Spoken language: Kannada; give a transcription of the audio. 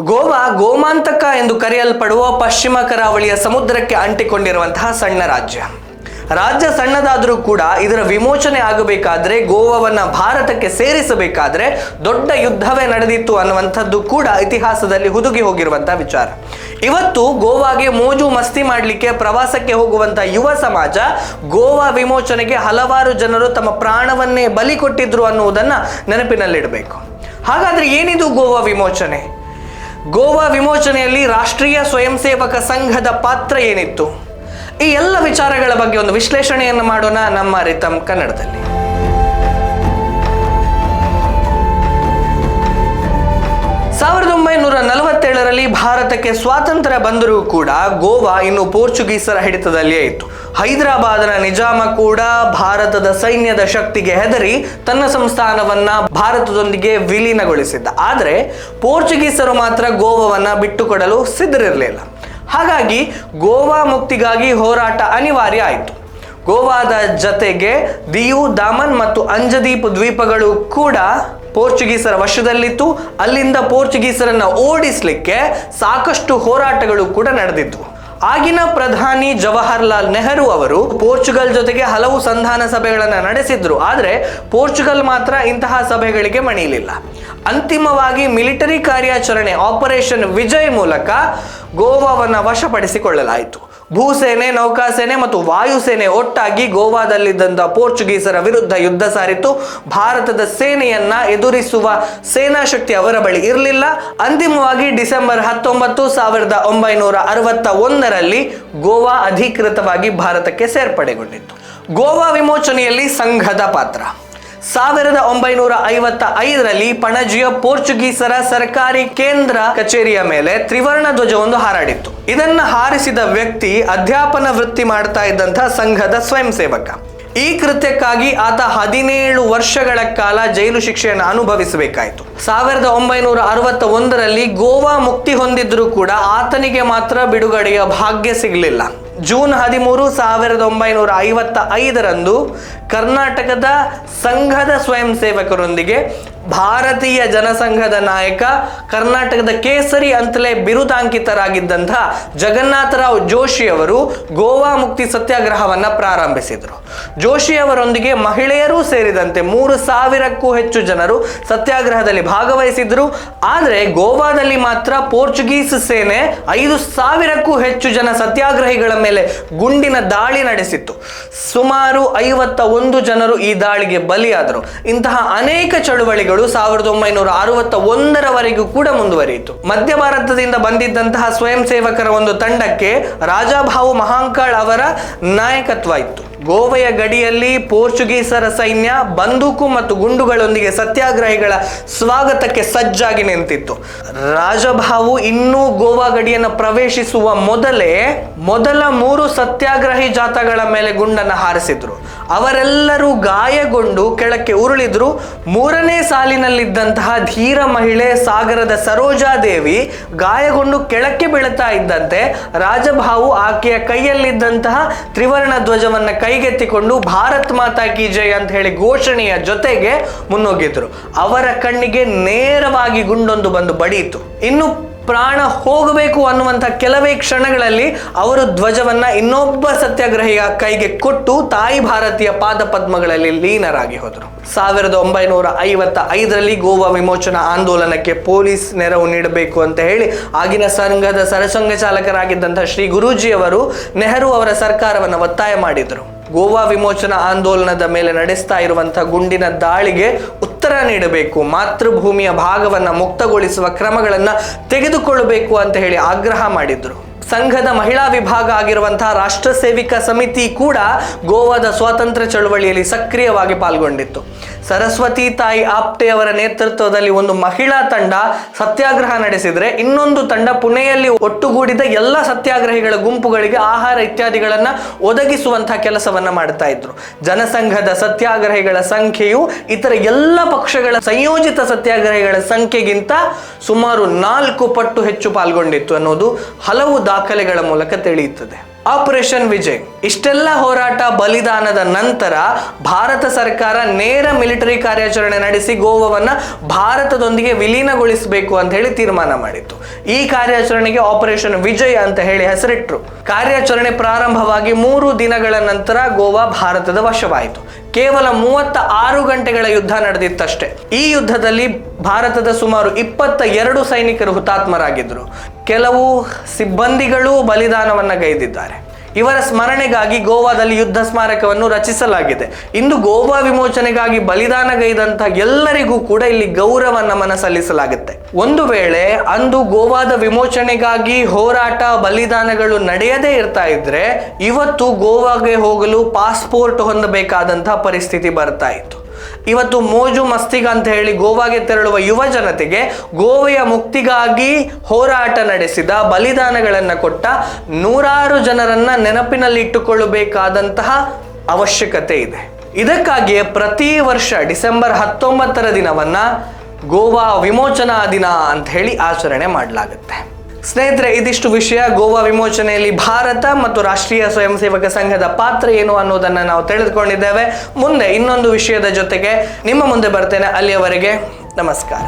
ಗೋವಾ ಗೋಮಾಂತಕ ಎಂದು ಕರೆಯಲ್ಪಡುವ ಪಶ್ಚಿಮ ಕರಾವಳಿಯ ಸಮುದ್ರಕ್ಕೆ ಅಂಟಿಕೊಂಡಿರುವಂತಹ ಸಣ್ಣ ರಾಜ್ಯ. ರಾಜ್ಯ ಸಣ್ಣದಾದರೂ ಕೂಡ ಇದರ ವಿಮೋಚನೆ ಆಗಬೇಕಾದ್ರೆ ಗೋವಾವನ್ನ ಭಾರತಕ್ಕೆ ಸೇರಿಸಬೇಕಾದ್ರೆ ದೊಡ್ಡ ಯುದ್ಧವೇ ನಡೆದಿತ್ತು ಅನ್ನುವಂಥದ್ದು ಕೂಡ ಇತಿಹಾಸದಲ್ಲಿ ಹುದುಗಿ ಹೋಗಿರುವಂತಹ ವಿಚಾರ. ಇವತ್ತು ಗೋವಾಗೆ ಮೋಜು ಮಸ್ತಿ ಮಾಡಲಿಕ್ಕೆ ಪ್ರವಾಸಕ್ಕೆ ಹೋಗುವಂತಹ ಯುವ ಸಮಾಜ ಗೋವಾ ವಿಮೋಚನೆಗೆ ಹಲವಾರು ಜನರು ತಮ್ಮ ಪ್ರಾಣವನ್ನೇ ಬಲಿ ಕೊಟ್ಟಿದ್ರು ಅನ್ನುವುದನ್ನ ನೆನಪಿನಲ್ಲಿಡಬೇಕು. ಹಾಗಾದ್ರೆ ಏನಿದು ಗೋವಾ ವಿಮೋಚನೆ? ಗೋವಾ ವಿಮೋಚನೆಯಲ್ಲಿ ರಾಷ್ಟ್ರೀಯ ಸ್ವಯಂ ಸೇವಕ ಸಂಘದ ಪಾತ್ರ ಏನಿತ್ತು? ಈ ಎಲ್ಲ ವಿಚಾರಗಳ ಬಗ್ಗೆ ಒಂದು ವಿಶ್ಲೇಷಣೆಯನ್ನು ಮಾಡೋಣ ನಮ್ಮ ರಿತಮ್ ಕನ್ನಡದಲ್ಲಿ. ಸಾವಿರದ ಒಂಬೈನೂರ ನಲವತ್ತೇಳರಲ್ಲಿ ಭಾರತಕ್ಕೆ ಸ್ವಾತಂತ್ರ್ಯ ಬಂದರೂ ಕೂಡ ಗೋವಾ ಇನ್ನು ಪೋರ್ಚುಗೀಸರ ಹಿಡಿತದಲ್ಲಿಯೇ ಇತ್ತು. ಹೈದರಾಬಾದ್ನ ನಿಜಾಮ ಕೂಡ ಭಾರತದ ಸೈನ್ಯದ ಶಕ್ತಿಗೆ ಹೆದರಿ ತನ್ನ ಸಂಸ್ಥಾನವನ್ನ ಭಾರತದೊಂದಿಗೆ ವಿಲೀನಗೊಳಿಸಿದ್ದ. ಆದರೆ ಪೋರ್ಚುಗೀಸರು ಮಾತ್ರ ಗೋವಾವನ್ನ ಬಿಟ್ಟುಕೊಡಲು ಸಿದ್ಧರಿರಲಿಲ್ಲ. ಹಾಗಾಗಿ ಗೋವಾ ಮುಕ್ತಿಗಾಗಿ ಹೋರಾಟ ಅನಿವಾರ್ಯ ಆಯಿತು. ಗೋವಾದ ಜತೆಗೆ ದಿಯು, ದಾಮನ್ ಮತ್ತು ಅಂಜದೀಪ್ ದ್ವೀಪಗಳು ಕೂಡ ಪೋರ್ಚುಗೀಸರ ವಶದಲ್ಲಿತ್ತು. ಅಲ್ಲಿಂದ ಪೋರ್ಚುಗೀಸರನ್ನ ಓಡಿಸ್ಲಿಕ್ಕೆ ಸಾಕಷ್ಟು ಹೋರಾಟಗಳು ಕೂಡ ನಡೆದಿತ್ತು. ಆಗಿನ ಪ್ರಧಾನಿ ಜವಾಹರ್ಲಾಲ್ ನೆಹರು ಅವರು ಪೋರ್ಚುಗಲ್ ಜೊತೆಗೆ ಹಲವು ಸಂಧಾನ ಸಭೆಗಳನ್ನು ನಡೆಸಿದ್ರು. ಆದರೆ ಪೋರ್ಚುಗಲ್ ಮಾತ್ರ ಇಂತಹ ಸಭೆಗಳಿಗೆ ಮಣಿಯಲಿಲ್ಲ. ಅಂತಿಮವಾಗಿ ಮಿಲಿಟರಿ ಕಾರ್ಯಾಚರಣೆ ಆಪರೇಷನ್ ವಿಜಯ್ ಮೂಲಕ ಗೋವಾವನ್ನು ವಶಪಡಿಸಿಕೊಳ್ಳಲಾಯಿತು. ಭೂಸೇನೆ, ನೌಕಾಸೇನೆ ಮತ್ತು ವಾಯುಸೇನೆ ಒಟ್ಟಾಗಿ ಗೋವಾದಲ್ಲಿದ್ದಂಥ ಪೋರ್ಚುಗೀಸರ ವಿರುದ್ಧ ಯುದ್ಧ ಸಾರಿತು. ಭಾರತದ ಸೇನೆಯನ್ನ ಎದುರಿಸುವ ಸೇನಾ ಶಕ್ತಿ ಅವರ ಬಳಿ ಇರಲಿಲ್ಲ. ಅಂತಿಮವಾಗಿ ಡಿಸೆಂಬರ್ ಹತ್ತೊಂಬತ್ತು ಸಾವಿರದ ಒಂಬೈನೂರ ಅರವತ್ತ ಒಂದರಲ್ಲಿ ಗೋವಾ ಅಧಿಕೃತವಾಗಿ ಭಾರತಕ್ಕೆ ಸೇರ್ಪಡೆಗೊಂಡಿತ್ತು. ಗೋವಾ ವಿಮೋಚನೆಯಲ್ಲಿ ಸಂಘದ ಪಾತ್ರ. ಸಾವಿರದ ಒಂಬೈನೂರ ಐವತ್ತ ಐದರಲ್ಲಿ ಪಣಜಿಯ ಪೋರ್ಚುಗೀಸರ ಸರ್ಕಾರಿ ಕೇಂದ್ರ ಕಚೇರಿಯ ಮೇಲೆ ತ್ರಿವರ್ಣ ಧ್ವಜವೊಂದು ಹಾರಾಡಿತ್ತು. ಇದನ್ನ ಹಾರಿಸಿದ ವ್ಯಕ್ತಿ ಅಧ್ಯಾಪನ ವೃತ್ತಿ ಮಾಡ್ತಾ ಇದ್ದಂತಹ ಸಂಘದ ಸ್ವಯಂ ಸೇವಕ ಈ ಕೃತ್ಯಕ್ಕಾಗಿ ಆತ ಹದಿನೇಳು ವರ್ಷಗಳ ಕಾಲ ಜೈಲು ಶಿಕ್ಷೆಯನ್ನು ಅನುಭವಿಸಬೇಕಾಯಿತು. ಸಾವಿರದ ಒಂಬೈನೂರ ಅರವತ್ತ ಒಂದರಲ್ಲಿ ಗೋವಾ ಮುಕ್ತಿ ಹೊಂದಿದ್ರೂ ಕೂಡ ಆತನಿಗೆ ಮಾತ್ರ ಬಿಡುಗಡೆಯ ಭಾಗ್ಯ ಸಿಗಲಿಲ್ಲ. ಜೂನ್ ಹದಿಮೂರು ಸಾವಿರದ ಒಂಬೈನೂರ ಐವತ್ತ ಐದರಂದು ಕರ್ನಾಟಕದ ಸಂಘದ ಸ್ವಯಂ ಸೇವಕರೊಂದಿಗೆ ಭಾರತೀಯ ಜನಸಂಘದ ನಾಯಕ ಕರ್ನಾಟಕದ ಕೇಸರಿ ಅಂತಲೇ ಬಿರುದಾಂಕಿತರಾಗಿದ್ದಂತಹ ಜಗನ್ನಾಥರಾವ್ ಜೋಶಿ ಅವರು ಗೋವಾ ಮುಕ್ತಿ ಸತ್ಯಾಗ್ರಹವನ್ನ ಪ್ರಾರಂಭಿಸಿದರು. ಜೋಶಿ ಅವರೊಂದಿಗೆ ಮಹಿಳೆಯರೂ ಸೇರಿದಂತೆ ಮೂರು ಸಾವಿರಕ್ಕೂ ಹೆಚ್ಚು ಜನರು ಸತ್ಯಾಗ್ರಹದಲ್ಲಿ ಭಾಗವಹಿಸಿದ್ರು. ಆದರೆ ಗೋವಾದಲ್ಲಿ ಮಾತ್ರ ಪೋರ್ಚುಗೀಸ್ ಸೇನೆ ಐದು ಸಾವಿರಕ್ಕೂ ಹೆಚ್ಚು ಜನ ಸತ್ಯಾಗ್ರಹಿಗಳ ಮೇಲೆ ಗುಂಡಿನ ದಾಳಿ ನಡೆಸಿತ್ತು. ಸುಮಾರು ಐವತ್ತ ಒಂದು ಜನರು ಈ ದಾಳಿಗೆ ಬಲಿಯಾದರು. ಇಂತಹ ಅನೇಕ ಚಳುವಳಿಗಳು ಸಾವಿರದ ಒಂಬೈನೂರ ಅರವತ್ತ ಒಂದರವರೆಗೂ ಕೂಡ ಮುಂದುವರಿಯಿತು. ಮಧ್ಯ ಭಾರತದಿಂದ ಬಂದಿದ್ದಂತಹ ಸ್ವಯಂ ಸೇವಕರ ಒಂದು ತಂಡಕ್ಕೆ ರಾಜಾಭಾವು ಮಹಾಂಕಾಳ್ ಅವರ ನಾಯಕತ್ವ ಇತ್ತು. ಗೋವೆಯ ಗಡಿಯಲ್ಲಿ ಪೋರ್ಚುಗೀಸರ ಸೈನ್ಯ, ಬಂದೂಕು ಮತ್ತು ಗುಂಡುಗಳೊಂದಿಗೆ ಸತ್ಯಾಗ್ರಹಿಗಳ ಸ್ವಾಗತಕ್ಕೆ ಸಜ್ಜಾಗಿ ನಿಂತಿತ್ತು. ರಾಜಭಾವು ಇನ್ನೂ ಗೋವಾ ಗಡಿಯನ್ನು ಪ್ರವೇಶಿಸುವ ಮೊದಲೇ ಮೊದಲ ಮೂರು ಸತ್ಯಾಗ್ರಹಿ ಜಾಥಾಗಳ ಮೇಲೆ ಗುಂಡನ್ನು ಹಾರಿಸಿದ್ರು. ಅವರೆಲ್ಲರೂ ಗಾಯಗೊಂಡು ಕೆಳಕ್ಕೆ ಉರುಳಿದ್ರು. ಮೂರನೇ ಸಾಲಿನಲ್ಲಿದ್ದಂತಹ ಧೀರ ಮಹಿಳೆ ಸಾಗರದ ಸರೋಜಾದೇವಿ ಗಾಯಗೊಂಡು ಕೆಳಕ್ಕೆ ಬೀಳುತ್ತಾ ಇದ್ದಂತೆ ರಾಜಭಾವು ಆಕೆಯ ಕೈಯಲ್ಲಿದ್ದಂತಹ ತ್ರಿವರ್ಣ ಧ್ವಜವನ್ನ ಕೈಗೆತ್ತಿಕೊಂಡು ಭಾರತ್ ಮಾತಾ ಕಿ ಜೈ ಅಂತ ಹೇಳಿ ಘೋಷಣೆಯ ಜೊತೆಗೆ ಮುನ್ನುಗ್ಗಿದ್ರು ಅವರ ಕಣ್ಣಿಗೆ ನೇರವಾಗಿ ಗುಂಡೊಂದು ಬಂದು ಬಡಿಯಿತು ಇನ್ನು ಪ್ರಾಣ ಹೋಗಬೇಕು ಅನ್ನುವಂಥ ಕೆಲವೇ ಕ್ಷಣಗಳಲ್ಲಿ ಅವರು ಧ್ವಜವನ್ನ ಇನ್ನೊಬ್ಬ ಸತ್ಯಾಗ್ರಹಿಯ ಕೈಗೆ ಕೊಟ್ಟು ತಾಯಿ ಭಾರತೀಯ ಪಾದ ಪದ್ಮಗಳಲ್ಲಿ ಲೀನರಾಗಿ ಹೋದರು. ಸಾವಿರದ ಒಂಬೈನೂರ ಐವತ್ತ ಐದರಲ್ಲಿ ಗೋವಾ ವಿಮೋಚನಾ ಆಂದೋಲನಕ್ಕೆ ಪೊಲೀಸ್ ನೆರವು ನೀಡಬೇಕು ಅಂತ ಹೇಳಿ ಆಗಿನ ಸಂಘದ ಸರಸಂಘ ಚಾಲಕರಾಗಿದ್ದಂತಹ ಶ್ರೀ ಗುರೂಜಿ ಅವರು ನೆಹರು ಅವರ ಸರ್ಕಾರವನ್ನು ಒತ್ತಾಯ ಮಾಡಿದರು. ಗೋವಾ ವಿಮೋಚನಾ ಆಂದೋಲನದ ಮೇಲೆ ನಡೆಸ್ತಾ ಇರುವಂತಹ ಗುಂಡಿನ ದಾಳಿಗೆ ಉತ್ತರ ನೀಡಬೇಕು, ಮಾತೃಭೂಮಿಯ ಭಾಗವನ್ನ ಮುಕ್ತಗೊಳಿಸುವ ಕ್ರಮಗಳನ್ನ ತೆಗೆದುಕೊಳ್ಳಬೇಕು ಅಂತ ಹೇಳಿ ಆಗ್ರಹ ಮಾಡಿದ್ರು. ಸಂಘದ ಮಹಿಳಾ ವಿಭಾಗ ಆಗಿರುವಂತಹ ರಾಷ್ಟ್ರ ಸೇವಿಕ ಸಮಿತಿ ಕೂಡ ಗೋವಾದ ಸ್ವಾತಂತ್ರ್ಯ ಚಳವಳಿಯಲ್ಲಿ ಸಕ್ರಿಯವಾಗಿ ಪಾಲ್ಗೊಂಡಿತ್ತು. ಸರಸ್ವತಿ ತಾಯಿ ಆಪ್ಟೆ ಅವರ ನೇತೃತ್ವದಲ್ಲಿ ಒಂದು ಮಹಿಳಾ ತಂಡ ಸತ್ಯಾಗ್ರಹ ನಡೆಸಿದ್ರೆ ಇನ್ನೊಂದು ತಂಡ ಪುಣೆಯಲ್ಲಿ ಒಟ್ಟುಗೂಡಿದ ಎಲ್ಲ ಸತ್ಯಾಗ್ರಹಿಗಳ ಗುಂಪುಗಳಿಗೆ ಆಹಾರ ಇತ್ಯಾದಿಗಳನ್ನ ಒದಗಿಸುವಂತಹ ಕೆಲಸವನ್ನ ಮಾಡ್ತಾ ಇದ್ರು. ಜನಸಂಘದ ಸತ್ಯಾಗ್ರಹಿಗಳ ಸಂಖ್ಯೆಯು ಇತರ ಎಲ್ಲ ಪಕ್ಷಗಳ ಸಂಯೋಜಿತ ಸತ್ಯಾಗ್ರಹಿಗಳ ಸಂಖ್ಯೆಗಿಂತ ಸುಮಾರು ನಾಲ್ಕು ಪಟ್ಟು ಹೆಚ್ಚು ಪಾಲ್ಗೊಂಡಿತ್ತು ಅನ್ನೋದು ಹಲವು ದಾಖಲೆಗಳ ಮೂಲಕ ತಿಳಿಯುತ್ತದೆ. ಆಪರೇಷನ್ ವಿಜಯ್, ಇಷ್ಟೆಲ್ಲ ಹೋರಾಟ ಬಲಿದಾನದ ನಂತರ ಭಾರತ ಸರ್ಕಾರ ನೇರ ಮಿಲಿಟರಿ ಕಾರ್ಯಾಚರಣೆ ನಡೆಸಿ ಗೋವಾವನ್ನ ಭಾರತದೊಂದಿಗೆ ವಿಲೀನಗೊಳಿಸಬೇಕು ಅಂತ ಹೇಳಿ ತೀರ್ಮಾನ ಮಾಡಿತ್ತು. ಈ ಕಾರ್ಯಾಚರಣೆಗೆ ಆಪರೇಷನ್ ವಿಜಯ್ ಅಂತ ಹೇಳಿ ಹೆಸರಿಟ್ರು. ಕಾರ್ಯಾಚರಣೆ ಪ್ರಾರಂಭವಾಗಿ ಮೂರು ದಿನಗಳ ನಂತರ ಗೋವಾ ಭಾರತದ ವಶವಾಯಿತು. ಕೇವಲ ಮೂವತ್ತ ಆರು ಗಂಟೆಗಳ ಯುದ್ಧ ನಡೆದಿತ್ತಷ್ಟೇ. ಈ ಯುದ್ಧದಲ್ಲಿ ಭಾರತದ ಸುಮಾರು ಇಪ್ಪತ್ತ ಎರಡು ಸೈನಿಕರು ಹುತಾತ್ಮರಾಗಿದ್ದರು. ಕೆಲವು ಸಿಬ್ಬಂದಿಗಳು ಬಲಿದಾನವನ್ನು ಗೈದಿದ್ದಾರೆ. ಇವರ ಸ್ಮರಣೆಗಾಗಿ ಗೋವಾದಲ್ಲಿ ಯುದ್ಧ ಸ್ಮಾರಕವನ್ನು ರಚಿಸಲಾಗಿದೆ. ಇಂದು ಗೋವಾ ವಿಮೋಚನೆಗಾಗಿ ಬಲಿದಾನಗೈದಂತಹ ಎಲ್ಲರಿಗೂ ಕೂಡ ಇಲ್ಲಿ ಗೌರವ ನಮನ ಸಲ್ಲಿಸಲಾಗುತ್ತೆ. ಒಂದು ವೇಳೆ ಅಂದು ಗೋವಾದ ವಿಮೋಚನೆಗಾಗಿ ಹೋರಾಟ, ಬಲಿದಾನಗಳು ನಡೆಯದೇ ಇರ್ತಾ ಇದ್ರೆ ಇವತ್ತು ಗೋವಾಗೆ ಹೋಗಲು ಪಾಸ್ಪೋರ್ಟ್ ಹೊಂದಬೇಕಾದಂತಹ ಪರಿಸ್ಥಿತಿ ಬರ್ತಾ ಇತ್ತು. ಇವತ್ತು ಮೋಜು ಮಸ್ತಿಗ ಅಂತ ಹೇಳಿ ಗೋವಾಗೆ ತೆರಳುವ ಯುವ ಜನತೆಗೆ ಗೋವೆಯ ಮುಕ್ತಿಗಾಗಿ ಹೋರಾಟ ನಡೆಸಿದ ಬಲಿದಾನಗಳನ್ನು ಕೊಟ್ಟ ನೂರಾರು ಜನರನ್ನ ನೆನಪಿನಲ್ಲಿ ಇಟ್ಟುಕೊಳ್ಳಬೇಕಾದಂತಹ ಅವಶ್ಯಕತೆ ಇದೆ. ಇದಕ್ಕಾಗಿಯೇ ಪ್ರತಿ ವರ್ಷ ಡಿಸೆಂಬರ್ ಹತ್ತೊಂಬತ್ತರ ದಿನವನ್ನ ಗೋವಾ ವಿಮೋಚನಾ ದಿನ ಅಂತ ಹೇಳಿ ಆಚರಣೆ ಮಾಡಲಾಗುತ್ತೆ. ಸ್ನೇಹಿತರೆ, ಇದಿಷ್ಟು ವಿಷಯ ಗೋವಾ ವಿಮೋಚನೆಯಲ್ಲಿ ಭಾರತ ಮತ್ತು ರಾಷ್ಟ್ರೀಯ ಸ್ವಯಂ ಸೇವಕ ಸಂಘದ ಪಾತ್ರ ಏನು ಅನ್ನೋದನ್ನ ನಾವು ತಿಳಿದುಕೊಂಡಿದ್ದೇವೆ. ಮುಂದೆ ಇನ್ನೊಂದು ವಿಷಯದ ಜೊತೆಗೆ ನಿಮ್ಮ ಮುಂದೆ ಬರ್ತೇನೆ ಅಲ್ಲಿಯವರೆಗೆ ನಮಸ್ಕಾರ.